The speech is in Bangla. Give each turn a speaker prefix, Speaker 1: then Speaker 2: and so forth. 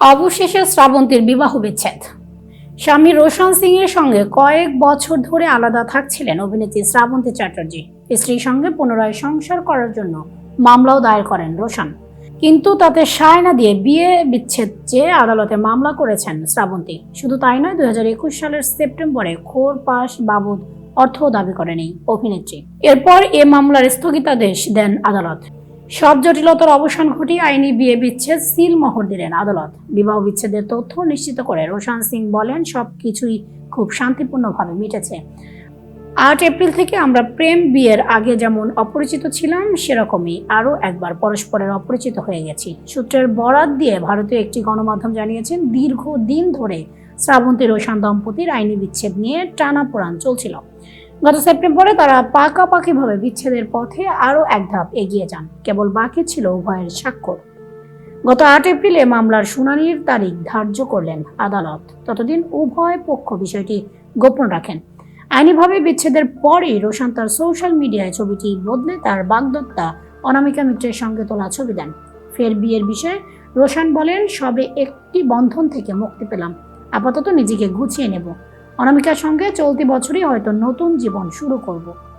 Speaker 1: অবশেষে শ্রাবন্তীর বিবাহ বিচ্ছেদ। স্বামী রোশন সিং এর সঙ্গে কয়েক বছর ধরে আলাদা থাকছিলেন অভিনেত্রী শ্রাবন্তী চ্যাটার্জি। স্ত্রীর সঙ্গে পুনরায় সংসার করার জন্য মামলাও দায়ের করেন রোশন। কিন্তু তাতে সায় না দিয়ে বিয়ে বিচ্ছেদ চেয়ে আদালতে মামলা করেছেন শ্রাবন্তী। শুধু তাই নয়, দুই সালের সেপ্টেম্বরে খোর পাশ বাবদ অর্থ দাবি করেন অভিনেত্রী। এরপর এ মামলার স্থগিতাদেশ দেন আদালত। সব জটিলতার অবসান ঘটিয়ে আইনি বিয়ে বিচ্ছেদ সিল মোহর দিলেন আদালত। বিবাহ বিচ্ছেদের তথ্য নিশ্চিত করে রোশান সিং বলেন, সব কিছুই খুব শান্তিপূর্ণভাবে মিটেছে। আট এপ্রিল থেকে আমরা প্রেম বিয়ের আগে যেমন অপরিচিত ছিলাম, সেরকমই আরও একবার পরস্পরের অপরিচিত হয়ে গেছি। সূত্রের বরাত দিয়ে ভারতীয় একটি গণমাধ্যম জানিয়েছেন দীর্ঘ দিন ধরে শ্রাবন্তী রোশান দম্পতির আইনি বিচ্ছেদ নিয়ে টানাপোড়ান চলছিল। গত সেপ্টেম্বরে তারা পাকাপাকিভাবে বিচ্ছেদের পথে আরও এক ধাপ এগিয়ে যান। কেবল বাকি ছিল উভয়ের স্বাক্ষর। গত আট এপ্রিলে মামলার শুনানির তারিখ ধার্য করলেন আদালত। ততদিন উভয় পক্ষ বিষয়টি গোপন রাখেন। আইনিভাবে বিচ্ছেদের পরেই রোশান তার সোশ্যাল মিডিয়ায় ছবিটি বদলে তার বাগদত্তা অনামিকা মিত্রের সঙ্গে তোলা ছবি দেন। ফের বিয়ের বিষয়ে রোশান বলেন, সবে একটি বন্ধন থেকে মুক্তি পেলাম। আপাতত নিজেকে গুছিয়ে নেব। অনামিকার সঙ্গে চলতি বছরই হয়তো নতুন জীবন শুরু করব।